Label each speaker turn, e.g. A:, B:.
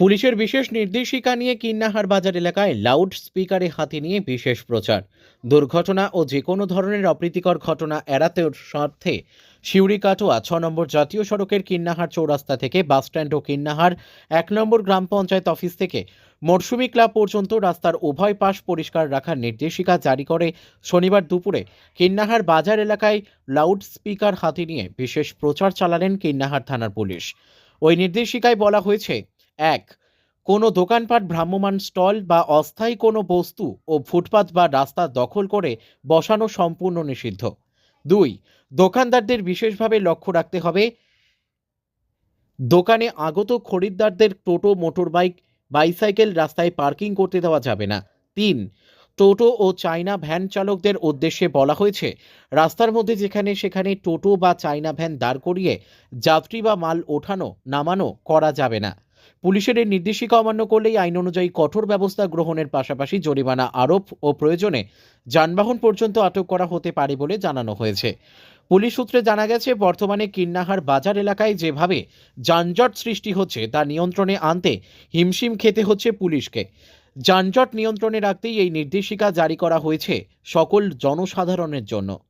A: পুলিশের বিশেষ নির্দেশিকা নিয়ে কিন্নাহার বাজার এলাকায় লাউড স্পিকারে হাতে নিয়ে বিশেষ প্রচার। দুর্ঘটনা ও যে কোনো ধরনের অপ্রীতিকর ঘটনা এড়াতে স্বার্থে শিউরি কাটোয়া ছ নম্বর জাতীয় সড়কের কিন্নাহার চৌরাস্তা থেকে বাসস্ট্যান্ড ও কিন্নাহার এক নম্বর গ্রাম পঞ্চায়েত অফিস থেকে মরশুমি ক্লাব পর্যন্ত রাস্তার উভয় পাশ পরিষ্কার রাখার নির্দেশিকা জারি করে শনিবার দুপুরে কিন্নাহার বাজার এলাকায় লাউড স্পিকার হাতে নিয়ে বিশেষ প্রচার চালালেন কিন্নাহার থানার পুলিশ। ওই নির্দেশিকায় বলা হয়েছে এক, কোনো দোকানপাট ভ্রাম্যমাণ স্টল বা অস্থায়ী কোনো বস্তু ও ফুটপাত বা রাস্তা দখল করে বসানো সম্পূর্ণ নিষিদ্ধ। দুই, দোকানদারদের বিশেষভাবে লক্ষ্য রাখতে হবে, দোকানে আগত খরিদ্দারদের টোটো, মোটরবাইক, বাইসাইকেল রাস্তায় পার্কিং করতে দেওয়া যাবে না। তিন, টোটো ও চাইনা ভ্যান চালকদের উদ্দেশ্যে বলা হয়েছে, রাস্তার মধ্যে যেখানে সেখানে টোটো বা চাইনা ভ্যান দাঁড় করিয়ে যাত্রী বা মাল ওঠানো, নামানো করা যাবে না। পুলিশের এই নির্দেশিকা অমান্য করলেই আইন অনুযায়ী কঠোর ব্যবস্থা গ্রহণের পাশাপাশি জরিমানা, আরোপ ও প্রয়োজনে যানবাহন পর্যন্ত আটক করা হতে পারে বলে জানানো হয়েছে। পুলিশ সূত্রে জানা গেছে, বর্তমানে কিন্নাহার বাজার এলাকায় যেভাবে যানজট সৃষ্টি হচ্ছে, তা নিয়ন্ত্রণে আনতে হিমশিম খেতে হচ্ছে পুলিশকে। যানজট নিয়ন্ত্রণে রাখতেই এই নির্দেশিকা জারি করা হয়েছে সকল জনসাধারণের জন্য।